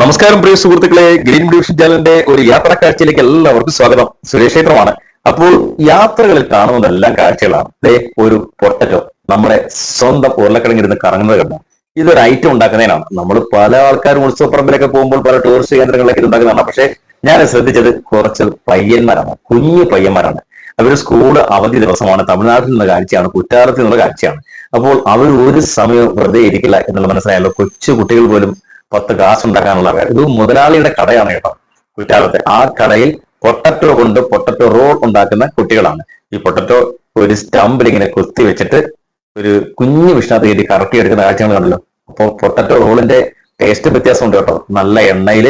നമസ്കാരം പ്രിയ സുഹൃത്തുക്കളെ green division ചാനലിന്റെ ഒരു യാത്രാ കാഴ്ചയിലേക്ക് എല്ലാവർക്കും സ്വാഗതം. സുരേഷ് അപ്പോൾ യാത്രകളിൽ കാണുന്നതെല്ലാം കാഴ്ചകളാണ്. ഒരു പൊട്ടറ്റോ നമ്മുടെ സ്വന്തം ഉരുളക്കിഴങ്ങിരുന്ന് കറങ്ങുന്നത് കണ്ട? ഇതൊരു ഐറ്റം ഉണ്ടാക്കുന്നതിനാണ്. നമ്മൾ പല ആൾക്കാരും ഉത്സവപ്പറമ്പിലൊക്കെ പോകുമ്പോൾ പല ടൂറിസ്റ്റ് കേന്ദ്രങ്ങളിലൊക്കെ ഉണ്ടാക്കുന്നതാണ്. പക്ഷേ ഞാൻ ശ്രദ്ധിച്ചത് കുറച്ച് പയ്യന്മാരാണ്. കുഞ്ഞു പയ്യന്മാരാണ്. അവർ സ്കൂൾ അവധി ദിവസമാണ്. തമിഴ്നാട്ടിൽ നിന്നുള്ള കാഴ്ചയാണ്. കുറ്റാലത്തിൽ നിന്നുള്ള കാഴ്ചയാണ്. അപ്പോൾ അവർ ഒരു സമയം വെറുതെ ഇരിക്കില്ല എന്നുള്ള മനസ്സിലായല്ലോ. കൊച്ചു കുട്ടികൾ പോലും പത്ത് കാശ് ഉണ്ടാക്കാനുള്ള കാര്യം ഇത് മുതലാളിയുടെ കടയാണ് കേട്ടോ കുറ്റാലത്തെ. ആ കടയിൽ പൊട്ടറ്റോ കൊണ്ട് പൊട്ടറ്റോ റോൾ ഉണ്ടാക്കുന്ന കുട്ടികളാണ്. ഈ പൊട്ടറ്റോ ഒരു സ്റ്റമ്പിൽ ഇങ്ങനെ കുത്തി വെച്ചിട്ട് ഒരു കുഞ്ഞു വിഷ്ണത്ത് കയറ്റി കറക്കി എടുക്കുന്ന കാഴ്ചകൾ കണ്ടല്ലോ. അപ്പോൾ പൊട്ടറ്റോ റോളിന്റെ ടേസ്റ്റ് വ്യത്യാസമുണ്ട് കേട്ടോ. നല്ല എണ്ണയിൽ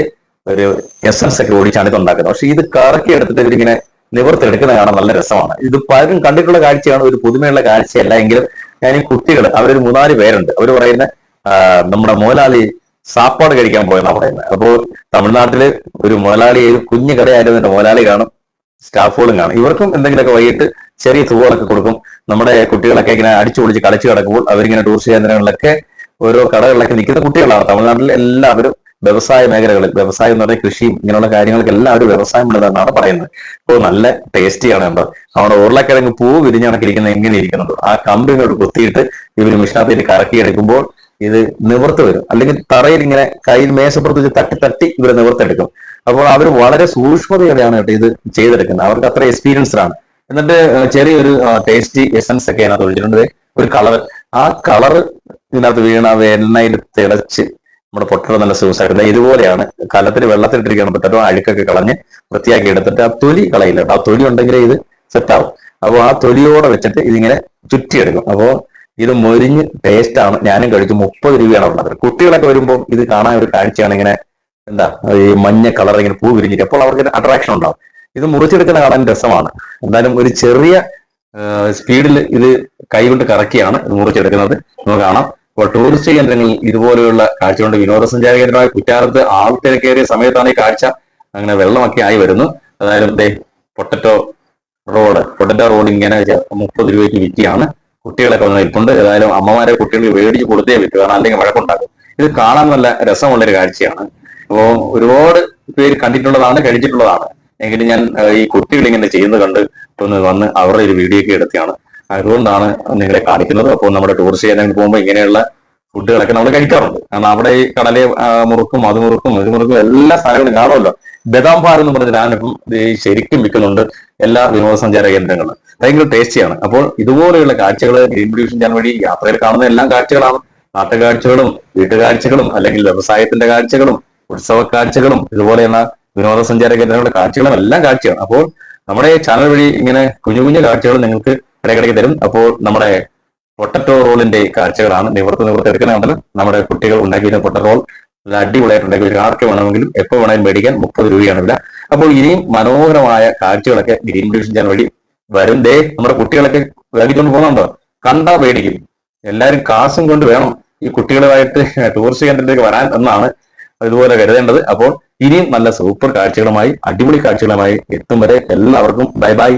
ഒരു എസൻസ് ഒക്കെ ഓടിച്ചാണ് ഇത് ഉണ്ടാക്കുന്നത്. പക്ഷെ ഇത് കറക്കി എടുത്തിട്ട് ഇതിങ്ങനെ നിവർത്തിയെടുക്കുന്ന കാണാൻ നല്ല രസമാണ്. ഇത് പലരും കണ്ടിട്ടുള്ള കാഴ്ചയാണ്. ഒരു പുതുമയുള്ള കാഴ്ചയല്ല എങ്കിലും ഞാൻ ഈ കുട്ടികൾ അവരൊരു മൂന്നാൽ പേരുണ്ട്. അവർ പറയുന്ന നമ്മുടെ മോലാലി സാപ്പാട് കഴിക്കാൻ പോയെന്നാ പറയുന്നത് അപ്പോൾ തമിഴ്നാട്ടിലെ ഒരു മുതലാളി കുഞ്ഞു കടയായിരുന്നു എന്റെ മുതലാളി കാണും സ്റ്റാഫുകളും കാണും. ഇവർക്കും എന്തെങ്കിലുമൊക്കെ വൈകിട്ട് ചെറിയ തുകകളൊക്കെ കൊടുക്കും. നമ്മുടെ കുട്ടികളൊക്കെ ഇങ്ങനെ അടിച്ചു പൊളിച്ച് കളിച്ചു കിടക്കുമ്പോൾ അവരിങ്ങനെ ടൂറിസ്റ്റ് കേന്ദ്രങ്ങളിലൊക്കെ ഓരോ കടകളിലൊക്കെ നിൽക്കുന്ന കുട്ടികളാണ്. തമിഴ്നാട്ടിൽ എല്ലാവരും വ്യവസായ മേഖലകളിൽ വ്യവസായം എന്ന് പറഞ്ഞാൽ കൃഷിയും ഇങ്ങനെയുള്ള കാര്യങ്ങൾക്ക് എല്ലാവരും വ്യവസായം ഉള്ളതെന്നാണ് പറയുന്നത്. അപ്പോൾ നല്ല ടേസ്റ്റിയാണ് എന്താ. നമ്മുടെ ഉരുളക്കിഴങ്ങ് പൂ വിരിഞ്ഞണക്കിരിക്കുന്ന എങ്ങനെ ഇരിക്കുന്നുണ്ടോ? ആ കമ്പിനോട് കുത്തിയിട്ട് ഇവർ മിഷ്ണാത്തേക്ക് കറക്കി എടുക്കുമ്പോൾ ഇത് നിവർത്ത് വരും. അല്ലെങ്കിൽ തറയിൽ ഇങ്ങനെ കയ്യിൽ മേശപ്പുറത്ത് വെച്ച് തട്ടി തട്ടി ഇവരെ നിവർത്തെടുക്കും. അപ്പോൾ അവർ വളരെ സൂക്ഷ്മതയോടെയാണ് കേട്ടോ ഇത് ചെയ്തെടുക്കുന്നത്. അവർക്ക് അത്ര എക്സ്പീരിയൻസ്ഡ് ആണ് എന്നിട്ട് ചെറിയൊരു ടേസ്റ്റി എസൻസ് ഒക്കെ അതിനകത്ത് ഒഴിച്ചിട്ടുണ്ട്. ഒരു കളർ ആ കളർ ഇതിനകത്ത് വീണ എണ്ണയിൽ തിളച്ച് നമ്മുടെ പൊട്ടറ നല്ല ദേ ഇതുപോലെയാണ്. കലത്തിൽ വെള്ളത്തിലിട്ടിരിക്കുകയാണ് പൊട്ടറ്റോ അഴുക്കൊക്കെ കളഞ്ഞ് വൃത്തിയാക്കി എടുത്തിട്ട് ആ തൊലി കളയില്ല ആ തൊലി ഉണ്ടെങ്കിലേ ഇത് സെറ്റ് ആവും. അപ്പോൾ ആ തൊലിയോടെ വെച്ചിട്ട് ഇതിങ്ങനെ ചുറ്റിയെടുക്കും. അപ്പോൾ ഇത് മൊരിഞ്ഞ് ആണ്. ഞാനും കഴിച്ചു മുപ്പത് രൂപയാണ് ഉള്ളത് കുട്ടികളൊക്കെ വരുമ്പോൾ ഇത് കാണാൻ ഒരു കാഴ്ചയാണ് ഇങ്ങനെ എന്താ ഈ മഞ്ഞ കളർ ഇങ്ങനെ പൂ വിരിഞ്ഞിട്ട്. അപ്പോൾ അവർക്ക് അട്രാക്ഷൻ ഉണ്ടാവും. ഇത് മുറിച്ചെടുക്കുന്ന കാണാൻ രസമാണ്. എന്തായാലും ഒരു ചെറിയ സ്പീഡിൽ ഇത് കൈകൊണ്ട് കറക്കിയാണ് മുറിച്ചെടുക്കുന്നത്. നമുക്ക് കാണാം. അപ്പോൾ ടൂറിസ്റ്റ് കേന്ദ്രങ്ങളിൽ ഇതുപോലെയുള്ള കാഴ്ച കൊണ്ട് വിനോദസഞ്ചാര കേന്ദ്രമായ കുറ്റാലത്ത് ആൾ തിരക്കേറിയ സമയത്താണ് ഈ കാഴ്ച അങ്ങനെ വെള്ളമൊക്കെ ആയി വരുന്നു. അതായത് പൊട്ടറ്റോ റോഡ് പൊട്ടറ്റോ റോഡ് ഇങ്ങനെ മുപ്പത് രൂപയ്ക്ക് വിറ്റിയാണ്. കുട്ടികളൊക്കെ വന്ന് നിൽപ്പുണ്ട്. ഏതായാലും അമ്മമാരെ കുട്ടികൾ മേടിച്ച് കൊടുത്തേ വിറ്റു കാരണം അല്ലെങ്കിൽ വഴക്കുണ്ടാകും ഇത് കാണാൻ നല്ല രസമുള്ള ഒരു കാഴ്ചയാണ്. അപ്പോൾ ഒരുപാട് പേര് കണ്ടിട്ടുള്ളതാണ് കഴിച്ചിട്ടുള്ളതാണ്. എങ്കിലും ഞാൻ ഈ കുട്ടികൾ ഇങ്ങനെ ചെയ്യുന്നത് കണ്ട് ഒന്ന് വന്ന് അവരുടെ ഒരു വീഡിയോ ഒക്കെ എടുത്തിയാണ് അതുകൊണ്ടാണ് നിങ്ങളെ കാണിക്കുന്നത്. അപ്പോൾ നമ്മുടെ ടൂറിസ്റ്റ് ഏതെങ്കിലും പോകുമ്പോൾ ഇങ്ങനെയുള്ള ഫുഡുകളൊക്കെ നമ്മൾ കഴിക്കാറുണ്ട്. കാരണം അവിടെ ഈ കടലെ മുറുക്കും അത് മുറുക്കും ഇത് മുറുക്കും എല്ലാ സാധനങ്ങളും കാണുമല്ലോ. ബദാം ബാർ എന്ന് പറഞ്ഞ ഞാനിപ്പം ശരിക്കും വിൽക്കുന്നുണ്ട് എല്ലാ വിനോദസഞ്ചാര കേന്ദ്രങ്ങളും. ഭയങ്കര ടേസ്റ്റിയാണ്. അപ്പോൾ ഇതുപോലെയുള്ള കാഴ്ചകൾ ഗ്രീൻ ഡിവിഷൻ ചാനൽ വഴി യാത്രയിൽ കാണുന്ന എല്ലാ കാഴ്ചകളാണ്. നാട്ടുകാഴ്ചകളും വീട്ടുകാഴ്ചകളും അല്ലെങ്കിൽ വ്യവസായത്തിന്റെ കാഴ്ചകളും ഉത്സവ കാഴ്ചകളും ഇതുപോലെയുള്ള വിനോദസഞ്ചാര കേന്ദ്രങ്ങളുടെ കാഴ്ചകളും എല്ലാം കാഴ്ചയാണ്. അപ്പോൾ നമ്മുടെ ചാനൽ വഴി ഇങ്ങനെ കുഞ്ഞു കുഞ്ഞു കാഴ്ചകൾ നിങ്ങൾക്ക് ഇടയ്ക്കിടയ്ക്ക് തരും. അപ്പോൾ നമ്മുടെ പൊട്ടറ്റോ റോളിന്റെ കാഴ്ചകളാണ് നിവർത്ത് നിവർത്ത് നമ്മുടെ കുട്ടികൾ ഉണ്ടാക്കിയിരുന്ന പൊട്ടറ്റോ റോൾ നല്ല അടിപൊളിയായിട്ടുണ്ടെങ്കിൽ ഒരു ആർക്ക് വേണമെങ്കിലും എപ്പോൾ വേണമെങ്കിലും മേടിക്കാൻ മുപ്പത് രൂപയാണ് വില. അപ്പോൾ ഇനിയും മനോഹരമായ കാഴ്ചകളൊക്കെ ഗ്രീൻ ഡിവിഷൻ ചാനൽ വഴി വരും. ദേ നമ്മുടെ കുട്ടികളൊക്കെ വേടിക്കൊണ്ട് പോകുന്നുണ്ടോ? കണ്ടാ മേടിക്കും എല്ലാവരും കാശും കൊണ്ട് വേണം ഈ കുട്ടികളുമായിട്ട് ടൂറിസ്റ്റ് കേന്ദ്രത്തിലേക്ക് വരാൻ എന്നാണ് ഇതുപോലെ കരുതേണ്ടത്. അപ്പോൾ ഇനിയും നല്ല സൂപ്പർ കാഴ്ചകളുമായി അടിപൊളി കാഴ്ചകളുമായി എത്തും വരെ എല്ലാവർക്കും ബൈ ബൈ.